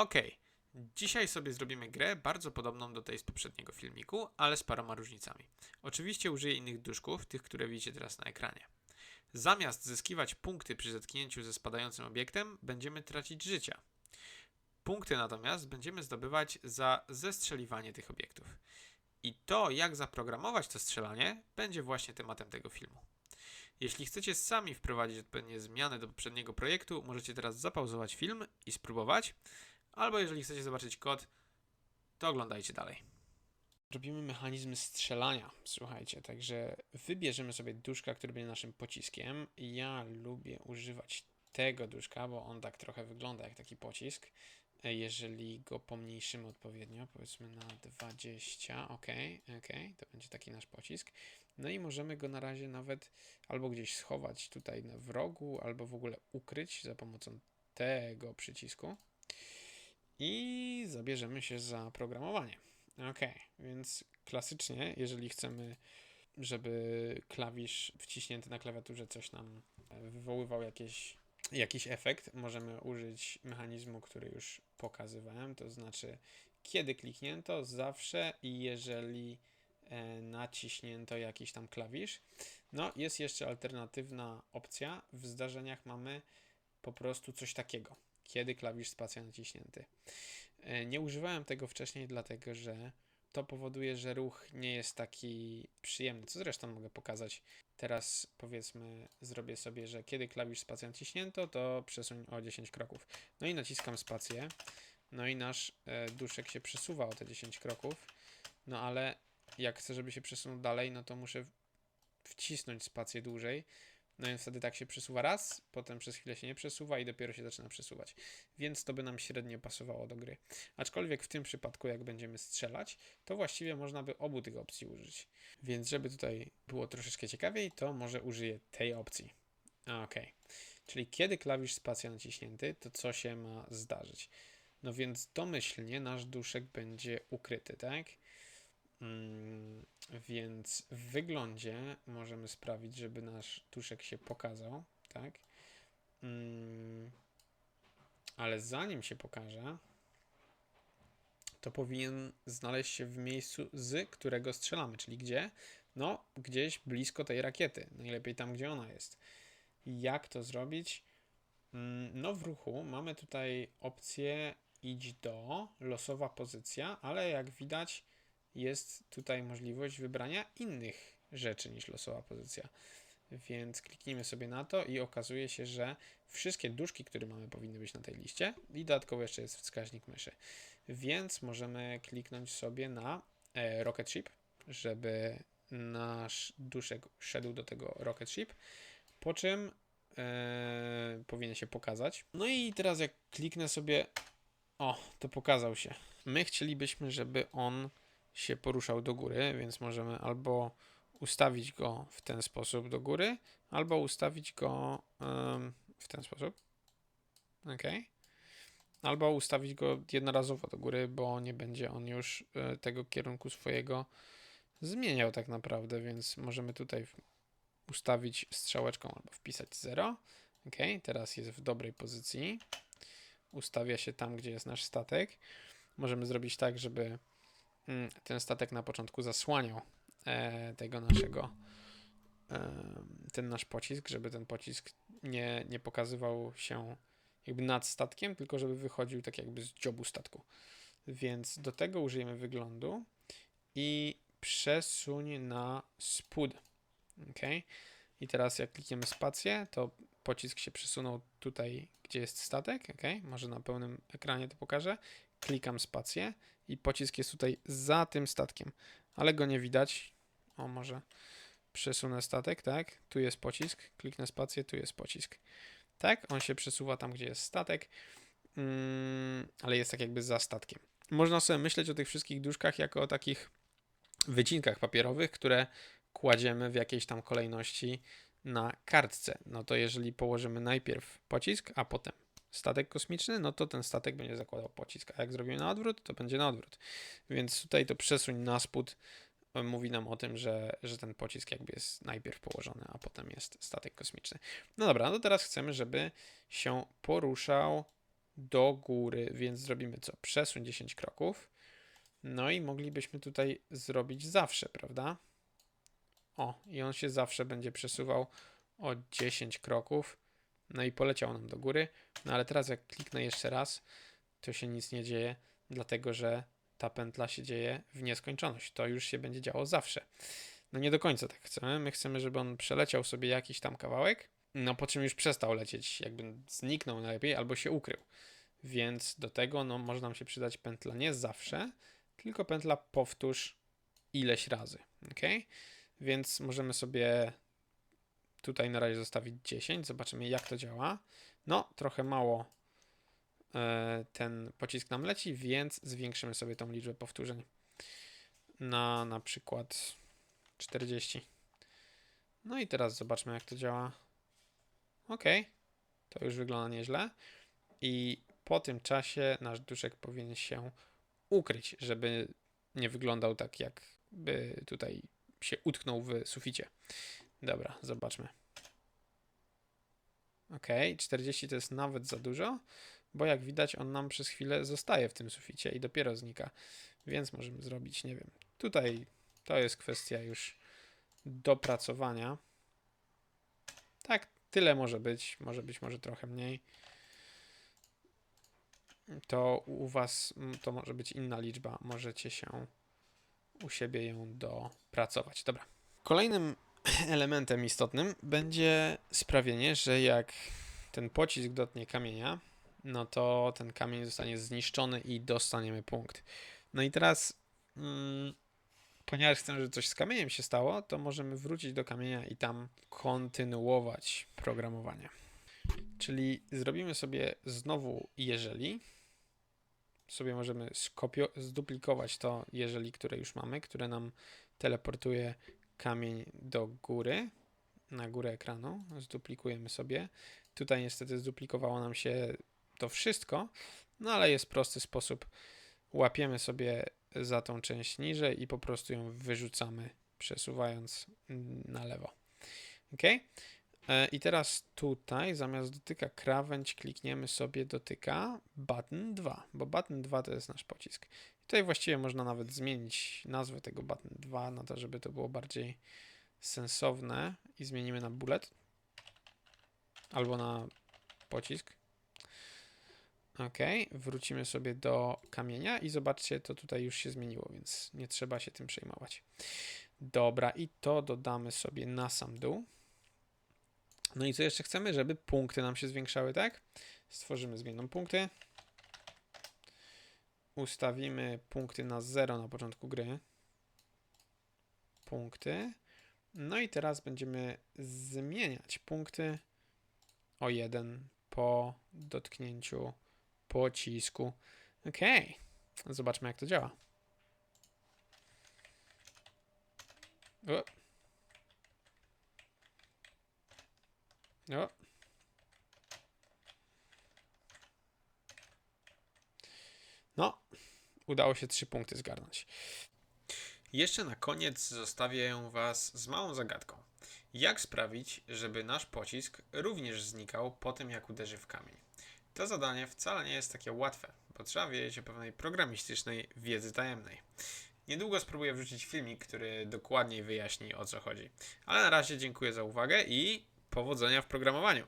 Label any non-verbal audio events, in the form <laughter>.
Okej. Dzisiaj sobie zrobimy grę bardzo podobną do tej z poprzedniego filmiku, ale z paroma różnicami. Oczywiście użyję innych duszków, tych, które widzicie teraz na ekranie. Zamiast zyskiwać punkty przy zetknięciu ze spadającym obiektem, będziemy tracić życia. Punkty natomiast będziemy zdobywać za zestrzeliwanie tych obiektów. I to, jak zaprogramować to strzelanie, będzie właśnie tematem tego filmu. Jeśli chcecie sami wprowadzić odpowiednie zmiany do poprzedniego projektu, możecie teraz zapauzować film i spróbować. Albo jeżeli chcecie zobaczyć kod, to oglądajcie dalej. Robimy mechanizmy strzelania, słuchajcie, także wybierzemy sobie duszka, który będzie naszym pociskiem. Ja lubię używać tego duszka, bo on tak trochę wygląda jak taki pocisk. Jeżeli go pomniejszymy odpowiednio, powiedzmy na 20, ok, ok, to będzie taki nasz pocisk. No i możemy go na razie nawet albo gdzieś schować tutaj na- w rogu, albo w ogóle ukryć za pomocą tego przycisku i zabierzemy się za programowanie. Ok, więc klasycznie, jeżeli chcemy, żeby klawisz wciśnięty na klawiaturze coś nam e, wywoływał jakieś, jakiś efekt, możemy użyć mechanizmu, który już pokazywałem, to znaczy kiedy kliknięto, zawsze i jeżeli e, naciśnięto jakiś tam klawisz. No, jest jeszcze alternatywna opcja. W zdarzeniach mamy po prostu coś takiego kiedy klawisz spacja naciśnięty. E, Nie używałem tego wcześniej, dlatego że to powoduje, że ruch nie jest taki przyjemny, co zresztą mogę pokazać. Teraz powiedzmy, zrobię sobie, że kiedy klawisz spacja naciśnięto, to przesuń o 10 kroków. No i naciskam spację, no i nasz e, duszek się przesuwa o te 10 kroków, no ale jak chcę, żeby się przesunął dalej, no to muszę wcisnąć spację dłużej, no i wtedy tak się przesuwa raz, potem przez chwilę się nie przesuwa i dopiero się zaczyna przesuwać. Więc to by nam średnio pasowało do gry. Aczkolwiek w tym przypadku, jak będziemy strzelać, to właściwie można by obu tych opcji użyć. Więc żeby tutaj było troszeczkę ciekawiej, to może użyję tej opcji. Ok. Czyli kiedy klawisz spacja naciśnięty, to co się ma zdarzyć? No więc domyślnie nasz duszek będzie ukryty, tak? Mm, więc w wyglądzie możemy sprawić, żeby nasz duszek się pokazał, tak? Mm, ale zanim się pokaże, to powinien znaleźć się w miejscu, z którego strzelamy, czyli gdzie? No, gdzieś blisko tej rakiety, najlepiej tam, gdzie ona jest. Jak to zrobić? Mm, No, w ruchu mamy tutaj opcję idź do, losowa pozycja, ale jak widać, jest tutaj możliwość wybrania innych rzeczy niż losowa pozycja. Więc kliknijmy sobie na to i okazuje się, że wszystkie duszki, które mamy, powinny być na tej liście i dodatkowo jeszcze jest wskaźnik myszy. Więc możemy kliknąć sobie na e, Rocket Ship, żeby nasz duszek szedł do tego Rocket Ship, po czym e, powinien się pokazać. No i teraz jak kliknę sobie, o, to pokazał się. My chcielibyśmy, żeby on się poruszał do góry, więc możemy albo ustawić go w ten sposób do góry, albo ustawić go em, w ten sposób. Ok. Albo ustawić go jednorazowo do góry, bo nie będzie on już e, tego kierunku swojego zmieniał tak naprawdę, więc możemy tutaj ustawić strzałeczką albo wpisać 0. Ok, teraz jest w dobrej pozycji. Ustawia się tam, gdzie jest nasz statek. Możemy zrobić tak, żeby ten statek na początku zasłaniał e, tego naszego em, ten nasz pocisk, żeby ten pocisk nie, nie pokazywał się jakby nad statkiem, tylko żeby wychodził tak jakby z dziobu statku. Więc do tego użyjemy wyglądu i przesuń na spód. Ok. I teraz jak klikniemy spację, to pocisk się przesunął tutaj, gdzie jest statek. Ok. Może na pełnym ekranie to pokażę. Klikam spację i pocisk jest tutaj za tym statkiem, ale go nie widać. O, może przesunę statek, tak? Tu jest pocisk, kliknę spację, tu jest pocisk. Tak, on się przesuwa tam, gdzie jest statek, mm, ale jest tak jakby za statkiem. Można sobie myśleć o tych wszystkich duszkach jako o takich wycinkach papierowych, które kładziemy w jakiejś tam kolejności na kartce. No to jeżeli położymy najpierw pocisk, a potem statek kosmiczny, no to ten statek będzie zakładał pocisk, a jak zrobimy na odwrót, to będzie na odwrót. Więc tutaj to przesuń na spód e, mówi nam o tym, że, że ten pocisk jakby jest najpierw położony, a potem jest statek kosmiczny. No dobra, no to teraz chcemy, żeby się poruszał do góry, więc zrobimy co? Przesuń 10 kroków. No i moglibyśmy tutaj zrobić zawsze, prawda? O, i on się zawsze będzie przesuwał o 10 kroków. No i poleciał nam do góry. No ale teraz jak kliknę jeszcze raz, to się nic nie dzieje, dlatego że ta pętla się dzieje w nieskończoność. To już się będzie działo zawsze. No nie do końca tak chcemy. My chcemy, żeby on przeleciał sobie jakiś tam kawałek, no po czym już przestał lecieć, jakby zniknął najlepiej albo się ukrył. Więc do tego no, może nam się przydać pętla nie zawsze, tylko pętla powtórz ileś razy. ok? Więc możemy sobie tutaj na razie zostawić 10. Zobaczymy, jak to działa. No, trochę mało e, ten pocisk nam leci, więc zwiększymy sobie tą liczbę powtórzeń na na przykład 40. No i teraz zobaczmy, jak to działa. Ok, to już wygląda nieźle. I po tym czasie nasz duszek powinien się ukryć, żeby nie wyglądał tak, jakby tutaj się utknął w suficie. Dobra, zobaczmy. Ok, 40 to jest nawet za dużo, bo jak widać, on nam przez chwilę zostaje w tym suficie i dopiero znika. Więc możemy zrobić, nie wiem, tutaj to jest kwestia już dopracowania. Tak, tyle może być, może być może trochę mniej. To u Was to może być inna liczba, możecie się u siebie ją dopracować. Dobra. Kolejnym <clears throat> elementem istotnym będzie sprawienie, że jak ten pocisk dotknie kamienia, no to ten kamień zostanie zniszczony i dostaniemy punkt. No i teraz, mm, ponieważ chcemy, żeby coś z kamieniem się stało, to możemy wrócić do kamienia i tam kontynuować programowanie. Czyli zrobimy sobie znowu jeżeli. Sobie możemy skopio- zduplikować to jeżeli, które już mamy, które nam teleportuje kamień do góry, na górę ekranu. Zduplikujemy sobie. Tutaj niestety zduplikowało nam się to wszystko, no ale jest prosty sposób. Łapiemy sobie za tą część niżej i po prostu ją wyrzucamy, przesuwając na lewo. Ok? I teraz tutaj zamiast dotyka krawędź klikniemy sobie dotyka button 2, bo button 2 to jest nasz pocisk. I tutaj właściwie można nawet zmienić nazwę tego button 2 na to, żeby to było bardziej sensowne i zmienimy na bullet albo na pocisk. Ok, wrócimy sobie do kamienia i zobaczcie, to tutaj już się zmieniło, więc nie trzeba się tym przejmować. Dobra, i to dodamy sobie na sam dół. No i co jeszcze chcemy? Żeby punkty nam się zwiększały, tak? Stworzymy zmienną punkty. Ustawimy punkty na 0 na początku gry. Punkty. No i teraz będziemy zmieniać punkty o 1 po dotknięciu pocisku. Ok, zobaczmy jak to działa. O. O. No, udało się trzy punkty zgarnąć. Jeszcze na koniec zostawię Was z małą zagadką. Jak sprawić, żeby nasz pocisk również znikał po tym, jak uderzy w kamień? To zadanie wcale nie jest takie łatwe, bo trzeba wiedzieć o pewnej programistycznej wiedzy tajemnej. Niedługo spróbuję wrzucić filmik, który dokładniej wyjaśni o co chodzi. Ale na razie dziękuję za uwagę i powodzenia w programowaniu.